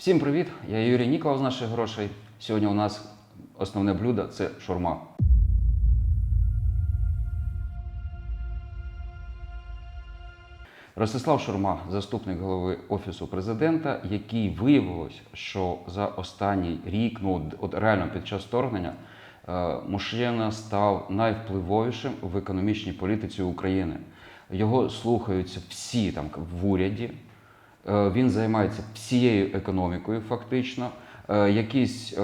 Всім привіт! Я Юрій Ніколов з наших грошей. Сьогодні у нас основне блюдо це шурма. Ростислав Шурма, заступник голови Офісу президента, який виявилось, що за останній рік, ну от реально під час вторгнення, е, мужчина став найвпливовішим в економічній політиці України. Його слухаються всі там в уряді. Е, Він займається всією економікою, фактично. Е, Якісь е,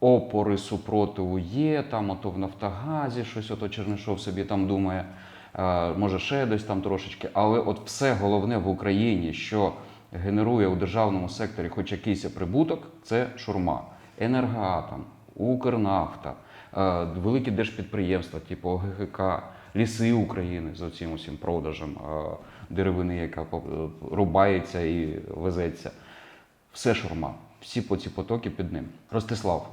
опори супротиву є, там ото в Нафтогазі щось ото Чернишов собі там думає, може ще десь там трошечки. Але от все головне в Україні, що генерує у державному секторі хоч якийсь прибуток, це шурма. Енергоатом, Укрнафта, великі держпідприємства, типу ОГХК, ліси України з оцим усім продажем деревини, яка рубається і везеться. Все шурма. Всі ці потоки під ним. Ростислав,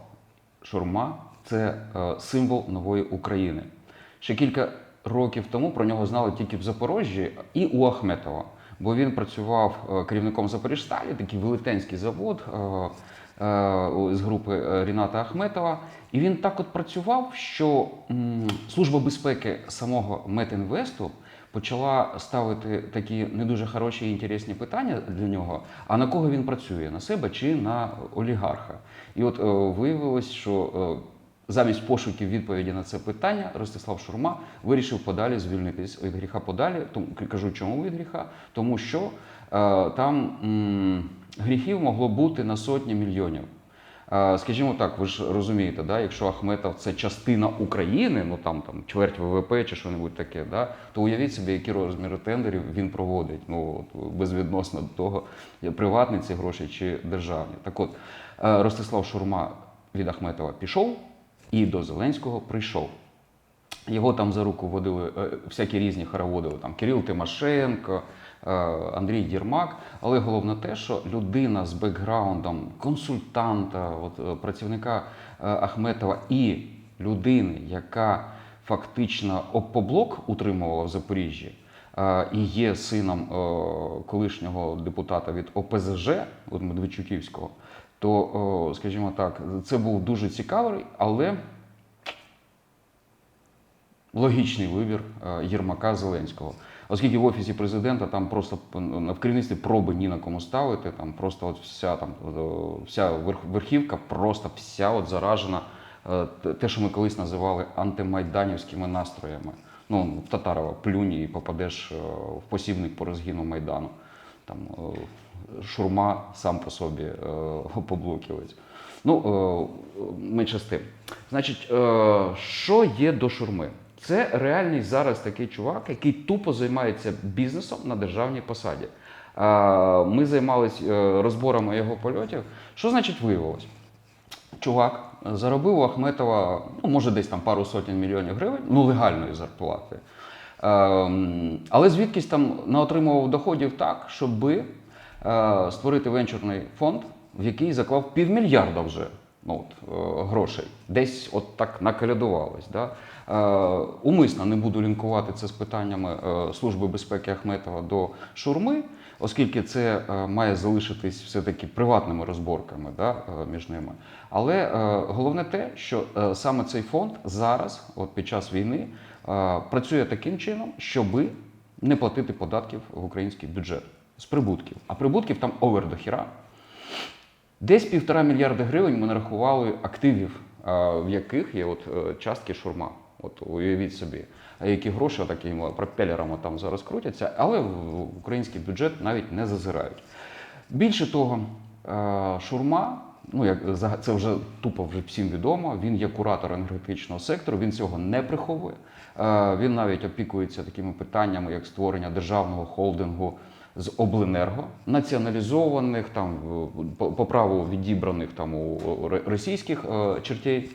шурма це е, символ нової України. Ще кілька років тому про нього знали тільки в Запоріжжі і у Ахметова. Бо він працював е, керівником Запоріжсталі, такий велетенський завод е, з групи Ріната Ахметова. І він так от працював, що Служба безпеки самого Метінвесту почала ставити такі не дуже хороші і інтересні питання для нього. А на кого він працює? На себе чи на олігарха? І от е, виявилось, що е, замість пошуків відповіді на це питання Ростислав Шурма вирішив подалі звільнитись від гріха подалі. Тому кажу, чому від гріха? Тому що е, там м, гріхів могло бути на сотні мільйонів. Скажімо так, ви ж розумієте, да, якщо Ахметов це частина України, ну там, там чверть ВВП чи що-небудь таке, да, то уявіть собі, які розміри тендерів він проводить, ну безвідносно до того, приватні ці гроші чи державні. Так от, е, Ростислав Шурма від Ахметова пішов і до Зеленського прийшов. Його там за руку водили е, всякі різні хороводи, там Кирил Тимошенко, Андрій Єрмак. Але головне те, що людина з бекграундом консультанта, от, е, працівника е, Ахметова і людини, яка фактично опоблок утримувала в Запоріжжі, е, і є сином е, колишнього депутата від ОПЗЖ, от Медведчуківського, то, е, скажімо так, це був дуже цікавий, але логічний вибір е, Єрмака Зеленського. Оскільки в офісі президента там просто на в керівництві проби ні на кому ставити, там просто от вся там е, вся верх- верхівка, просто вся от заражена е, те- що ми колись називали антимайданівськими настроями. Ну, в Татарова плюнь і попадеш е, в посібник по розгіну Майдану. Там шурма сам по собі поблоківець. Ну, менше з тим. Значить, що є до шурми? Це реальний зараз такий чувак, який тупо займається бізнесом на державній посаді. Е, Ми займалися розборами його польотів. Що значить виявилось? Чувак заробив у Ахметова, ну, може, десь там пару сотень мільйонів гривень, ну, легальної зарплати. Ем, але звідкись там наотримував доходів так, щоби е, створити венчурний фонд, в який заклав півмільярда вже ну, от, е, грошей. Десь от так накалядувалось. Да? Е, умисно не буду лінкувати це з питаннями е, Служби безпеки Ахметова до шурми, оскільки це е, має залишитись все-таки приватними розборками да, між ними. Але е, головне те, що саме цей фонд зараз, от під час війни, е, працює таким чином, щоби не платити податків в український бюджет з прибутків. А прибутків там овер до хіра. Десь півтора мільярда гривень ми нарахували активів, в яких є от е, частки шурма. От уявіть собі, а які гроші такими пропелерами там зараз крутяться, але в український бюджет навіть не зазирають. Більше того, е, шурма, ну як це вже тупо вже всім відомо. Він є куратор енергетичного сектору, він цього не приховує. Е, Він навіть опікується такими питаннями, як створення державного холдингу з обленерго, націоналізованих там по, по праву відібраних там у російських е, чертей,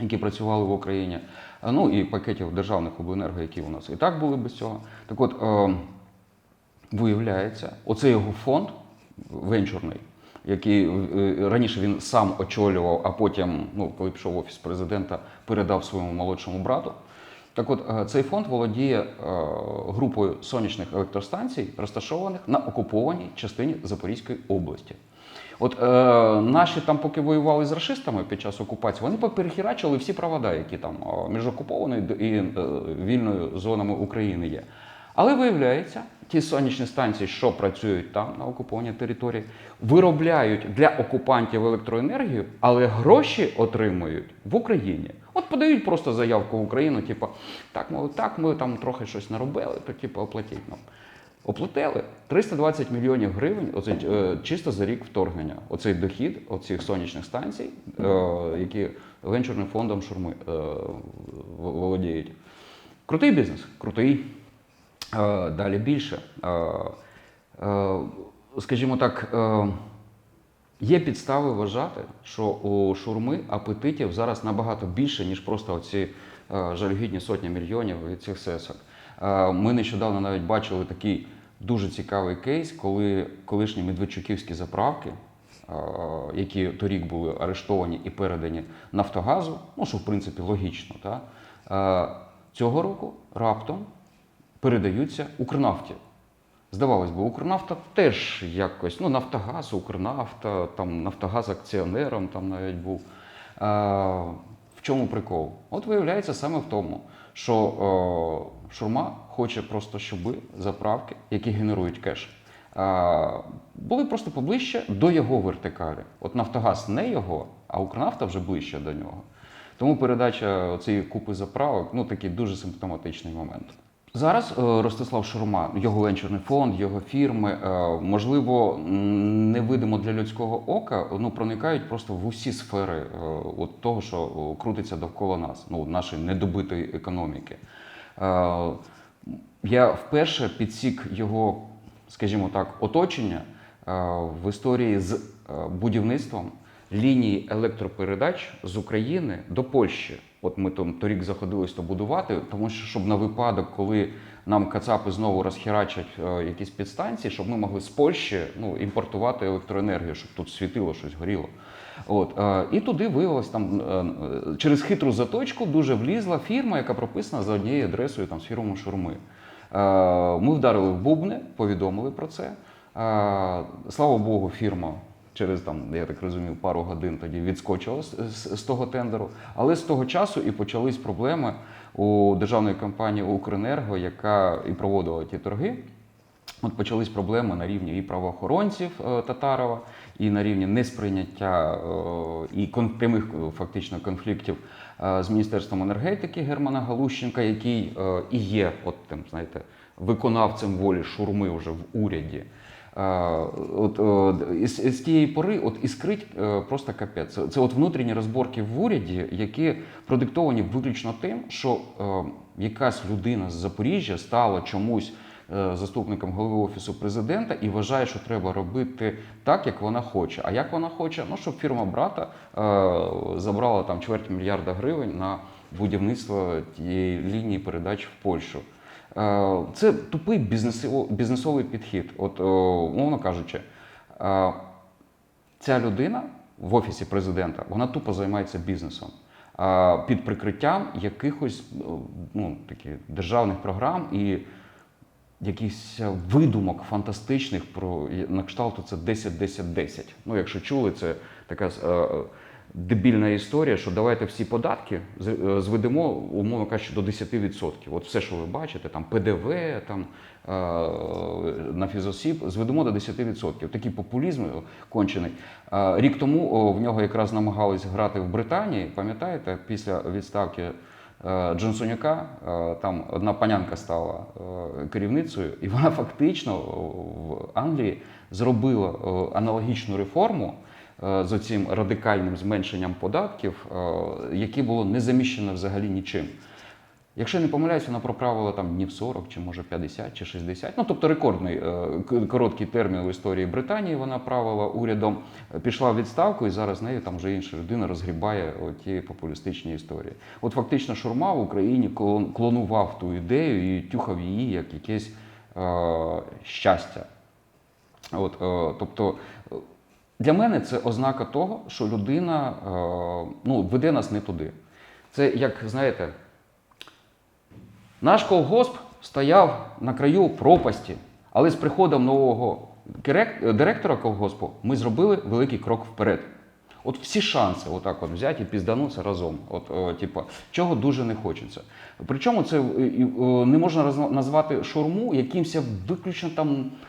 які працювали в Україні. Е, Ну і пакетів державних обленерго, які у нас і так були без цього. Так от е, виявляється, оцей його фонд венчурний, який е, раніше він сам очолював, а потім, ну, коли пішов в офіс президента, передав своєму молодшому брату. Так от, е, цей фонд володіє е, групою сонячних електростанцій, розташованих на окупованій частині Запорізької області. От е, наші там, поки воювали з расистами під час окупації, вони поперехірачили всі провода, які там е, між окупованою і е, вільною зонами України є. Але виявляється, ті сонячні станції, що працюють там на окупованій території, виробляють для окупантів електроенергію, але гроші отримують в Україні. От подають просто заявку в Україну, типу, так, ми, так, ми там трохи щось наробили, то типу, оплатіть нам. Оплатили 320 мільйонів гривень оце, е, чисто за рік вторгнення. Оцей дохід оцих сонячних станцій, е, які венчурним фондом Шурми е, володіють. Крутий бізнес, крутий. Е, Далі більше. Е, е, Скажімо так, є підстави вважати, що у шурми апетитів зараз набагато більше, ніж просто оці жалюгідні сотні мільйонів від цих сесок. Ми нещодавно навіть бачили такий дуже цікавий кейс, коли колишні медведчуківські заправки, які торік були арештовані і передані Нафтогазу, ну що в принципі логічно, та, цього року раптом передаються Укрнафті. Здавалось би, Укрнафта теж якось, ну, Нафтогаз, Укрнафта, там Нафтогаз акціонером там навіть був. А, в чому прикол? От виявляється саме в тому, що е, Шурма хоче просто, щоб заправки, які генерують кеш, е, були просто поближче до його вертикалі. От Нафтогаз не його, а Укрнафта вже ближче до нього. Тому передача цієї купи заправок ну такий дуже симптоматичний момент. Зараз е, Ростислав Шурма, його венчурний фонд, його фірми, е, можливо, невидимо для людського ока, ну проникають просто в усі сфери е, от того, що крутиться довкола нас, ну нашої недобитої економіки. Я вперше підсік його, скажімо так, оточення в історії з будівництвом лінії електропередач з України до Польщі. От ми там торік заходились то будувати, тому що щоб на випадок, коли нам кацапи знову розхерачать е, якісь підстанції, щоб ми могли з Польщі ну, імпортувати електроенергію, щоб тут світило щось горіло. От, е, і туди виявилось там е, е, через хитру заточку дуже влізла фірма, яка прописана за однією адресою там з фірмою Шурми. Е, Ми вдарили в бубни, повідомили про це. Е, Слава Богу, фірма через там, я так розумію, пару годин тоді відскочила з, з, з того тендеру. Але з того часу і почались проблеми у державної компанії Укренерго, яка і проводила ті торги. От почались проблеми на рівні і правоохоронців е, Татарова, і на рівні несприйняття е, і кон- прямих е, фактично конфліктів е, з Міністерством енергетики Германа Галущенка, який е, і є, от там, знаєте, виконавцем волі шурми вже в уряді. От, із, із тієї пори от іскрить е, просто капець. Це, це от внутрішні розборки в уряді, які продиктовані виключно тим, що е, якась людина з Запоріжжя стала чомусь е, заступником голови офісу президента і вважає, що треба робити так, як вона хоче. А як вона хоче? Ну щоб фірма брата е, забрала там чверть мільярда гривень на будівництво тієї лінії передач в Польщу. Е, Це тупий бізнесовий підхід. От, е, умовно кажучи, е, ця людина в офісі президента вона тупо займається бізнесом під прикриттям якихось ну, такі, державних програм і якихось видумок фантастичних про на кшталту це 10-10-10. Ну, якщо чули, це така дебільна історія, що давайте всі податки е, зведемо, умовно кажучи, до 10%. От все, що ви бачите, там ПДВ, там е, на фізосіб, зведемо до 10%. Такий популізм кончений. Е, Рік тому в нього якраз намагались грати в Британії, пам'ятаєте, після відставки Джонсонюка, там одна панянка стала керівницею, і вона фактично в Англії зробила аналогічну реформу з цим радикальним зменшенням податків, е, яке було не заміщено взагалі нічим. Якщо не помиляюсь, вона проправила там днів 40, чи може 50, чи 60. Ну тобто рекордний е, короткий термін в історії Британії вона правила урядом, е, пішла в відставку, і зараз нею там вже інша людина розгрібає ті популістичні історії. От фактично Шурма в Україні клонував ту ідею і тюхав її як якесь е, щастя. От, е, тобто, е, для мене це ознака того, що людина е, ну, веде нас не туди. Це як, знаєте, наш колгосп стояв на краю пропасті, але з приходом нового директора колгоспу ми зробили великий крок вперед. От всі шанси отак от взяти і пізданутися разом. От, о, типу, чого дуже не хочеться. Причому це е, не можна назвати шурму якимось виключно там е,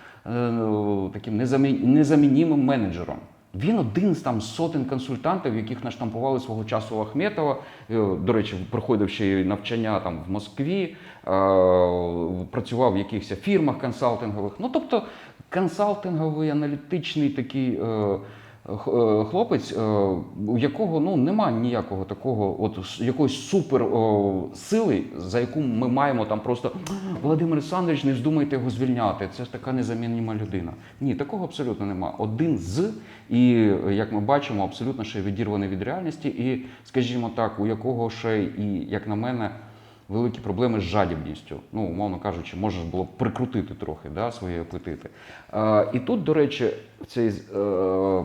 таким незамінімим менеджером. Він один з там сотень консультантів, яких наштампували свого часу Ахметова. Е, До речі, проходив ще й навчання там в Москві, е, працював в якихось фірмах консалтингових. Ну тобто консалтинговий аналітичний такий. Е, Хлопець, е, у якого ну немає ніякого такого, от якоїсь супер о, сили, за яку ми маємо там просто Володимир Олександрович, не вздумайте його звільняти. Це ж така незаміннима людина. Ні, такого абсолютно нема. Один з, і як ми бачимо, абсолютно ще відірваний від реальності, і, скажімо так, у якого ще і, як на мене, великі проблеми з жадібністю. Ну, умовно кажучи, можеш було б прикрутити трохи да, свої апетити. Е, і тут, до речі, в цій е,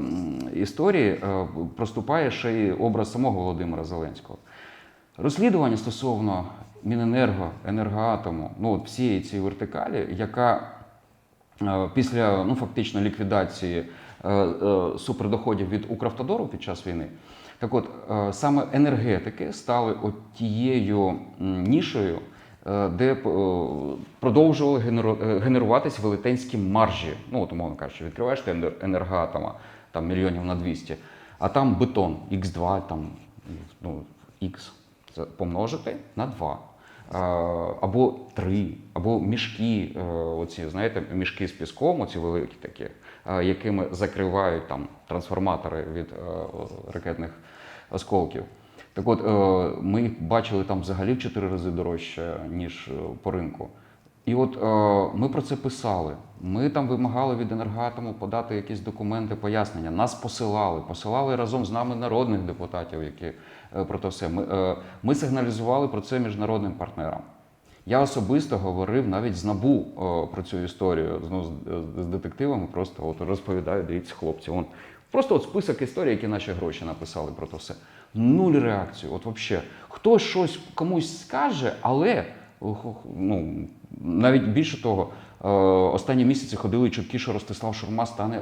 історії е, проступає ще й образ самого Володимира Зеленського. Розслідування стосовно Міненерго, енергоатому, ну от всієї цієї вертикалі, яка е, після ну, фактично ліквідації е, е, супердоходів від Укравтодору під час війни, так от е, саме енергетики стали от тією м, нішею, е, де е, продовжували генеруватись велетенські маржі. Ну, от, умовно кажучи, відкриваєш ти енер- енергоатома там мільйонів на 200, а там бетон X2, там ну, X помножити на 2. Е, Або три, або мішки, оці, знаєте, мішки з піском, оці великі такі, якими закривають там трансформатори від е, ракетних осколків. Так от, е, ми їх бачили там взагалі в 4 рази дорожче, ніж е, по ринку. І от е, ми про це писали. Ми там вимагали від енергоатому подати якісь документи, пояснення. Нас посилали, посилали разом з нами народних депутатів, які е, про те все. Ми, е, ми сигналізували про це міжнародним партнерам. Я особисто говорив навіть з НАБУ е, про цю історію ну, з, з детективами. Просто от розповідаю, дивіться, хлопці. Он просто от список історій, які наші гроші написали про те все. Нуль реакції. От взагалі, хтось щось комусь скаже, але ну, навіть більше того, е, останні місяці ходили чутки, що Ростислав Шурма стане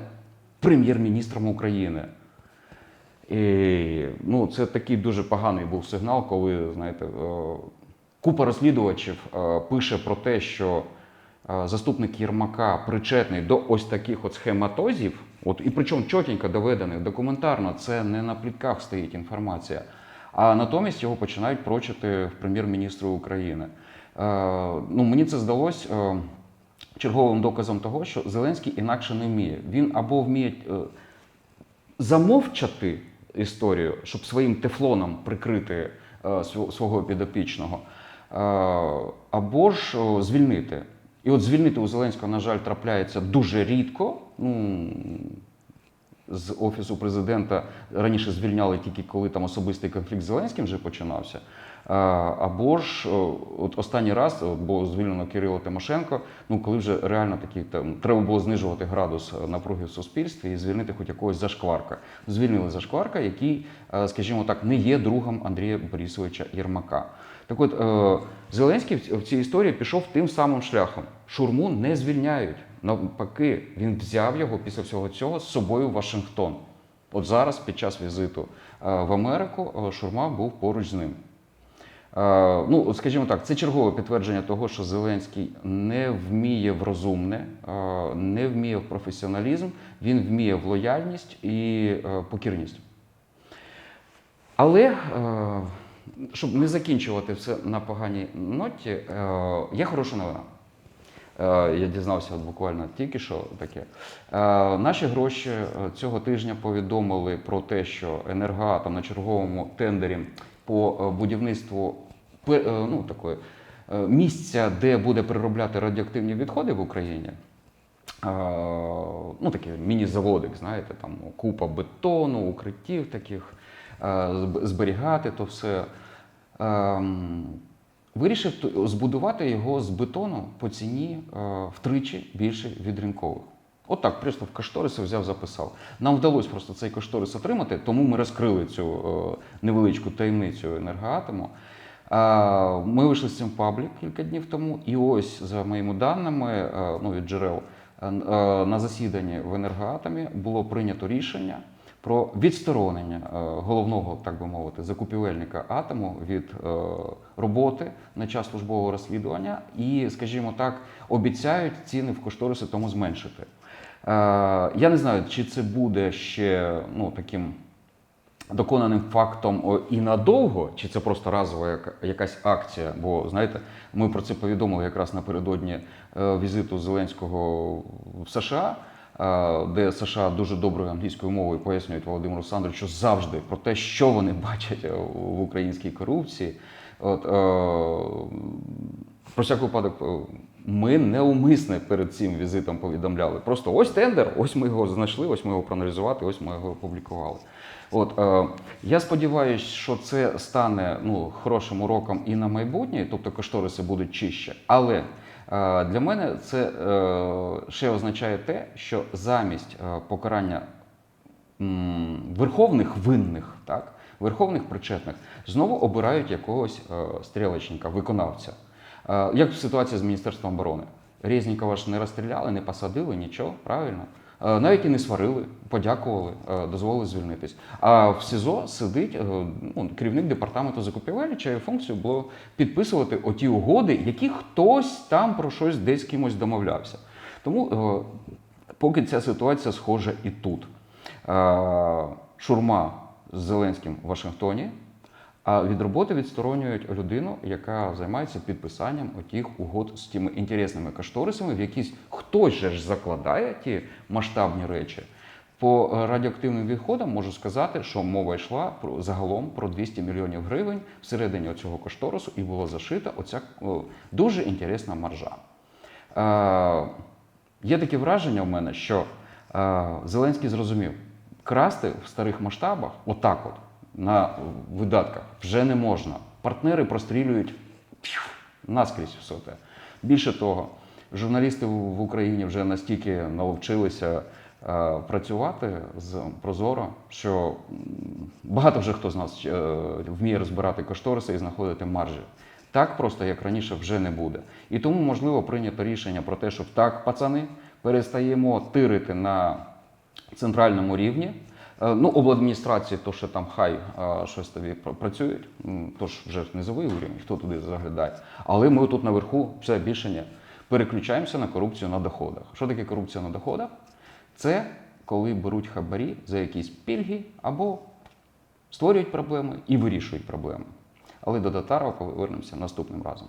прем'єр-міністром України. І, ну, це такий дуже поганий був сигнал, коли знаєте, е, купа розслідувачів е, пише про те, що е, заступник Єрмака причетний до ось таких от схематозів, от, і причому чотенько доведених документарно, це не на плітках стоїть інформація. А натомість його починають прочити в прем'єр-міністру України. Е, ну, мені це здалось черговим доказом того, що Зеленський інакше не вміє. Він або вміє замовчати історію, щоб своїм тефлоном прикрити свого підопічного, або ж звільнити. І от звільнити у Зеленського, на жаль, трапляється дуже рідко. Ну, з офісу президента раніше звільняли тільки коли там особистий конфлікт з Зеленським вже починався. Або ж от останній раз от було звільнено Кирило Тимошенко. Ну коли вже реально такі там треба було знижувати градус е, напруги в суспільстві і звільнити хоч якогось зашкварка. Звільнили зашкварка, який, е, скажімо так, не є другом Андрія Борисовича Єрмака. Так от е, Зеленський в цій історії пішов тим самим шляхом. Шурму не звільняють. Навпаки, він взяв його після всього цього з собою в Вашингтон. От зараз, під час візиту в Америку, Шурма був поруч з ним. Е, Ну, скажімо так, це чергове підтвердження того, що Зеленський не вміє в розумне, е, не вміє в професіоналізм, він вміє в лояльність і е, покірність. Але щоб не закінчувати все на поганій ноті, є хороша новина. Я дізнався буквально тільки що таке. Наші гроші цього тижня повідомили про те, що енергоатом на черговому тендері по е, будівництву е, ну, такої, е, місця, де буде переробляти радіоактивні відходи в Україні. Ну, такий міні-заводик, знаєте, там купа бетону, укриттів таких, зберігати то все. Ем, Вирішив збудувати його з бетону по ціні втричі більше від ринкових. От так, просто в кошториси взяв, записав. Нам вдалося просто цей кошторис отримати, тому ми розкрили цю е, невеличку таємницю енергоатому. Ми вийшли з цим в паблік кілька днів тому, і ось за моїми даними, е, ну від джерел, е, на засіданні в енергоатомі було прийнято рішення про відсторонення е, головного, так би мовити, закупівельника атому від е, роботи на час службового розслідування і, скажімо так, обіцяють ціни в кошторисі тому зменшити. Е, Я не знаю, чи це буде ще ну, таким доконаним фактом і надовго, чи це просто разова якась акція? Бо знаєте, ми про це повідомили якраз напередодні візиту Зеленського в США. Е, Де США дуже доброю англійською мовою пояснюють Володимиру Олександровичу завжди про те, що вони бачать е, в українській корупції. От, е, про всяк випадок, ми неумисне перед цим візитом повідомляли. Просто ось тендер, ось ми його знайшли, ось ми його проаналізували, ось ми його опублікували. От, е, я сподіваюся, що це стане ну, хорошим уроком і на майбутнє, тобто кошториси будуть чище. Але для мене це е, ще означає те, що замість е, покарання верховних винних, так, верховних причетних, знову обирають якогось е, стрілочника, виконавця. Як ситуація з Міністерством оборони? Резнікова ж не розстріляли, не посадили, нічого, правильно? Е, Навіть і не сварили, подякували, е, дозволили звільнитись. А в СІЗО сидить е, ну, керівник департаменту закупівель, чиєю функцією було підписувати оті угоди, які хтось там про щось десь кимось домовлявся. Тому поки ця ситуація схожа і тут. Шурма з Зеленським в Вашингтоні, а від роботи відсторонюють людину, яка займається підписанням отих угод з тими інтересними кошторисами, в якісь хтось же ж закладає ті масштабні речі. По радіоактивним відходам можу сказати, що мова йшла про загалом про 200 мільйонів гривень всередині цього кошторису, і була зашита оця о, дуже інтересна маржа. Е, є таке враження в мене, що е, Зеленський зрозумів, красти в старих масштабах, отак от, на видатках, вже не можна. Партнери прострілюють наскрізь все те. Більше того, журналісти в Україні вже настільки навчилися е, працювати з Прозоро, що багато вже хто з нас е, вміє розбирати кошториси і знаходити маржі. Так просто, як раніше, вже не буде. І тому, можливо, прийнято рішення про те, що так, пацани, перестаємо тирити на центральному рівні. Е, Ну, обладміністрації, то що там хай е, щось тобі працюють, то ж вже низовий уровень, хто туди заглядає. Але ми тут наверху все більше не переключаємося на корупцію на доходах. Що таке корупція на доходах? Це коли беруть хабарі за якісь пільги або створюють проблеми і вирішують проблеми. Але до Татарова повернемося наступним разом.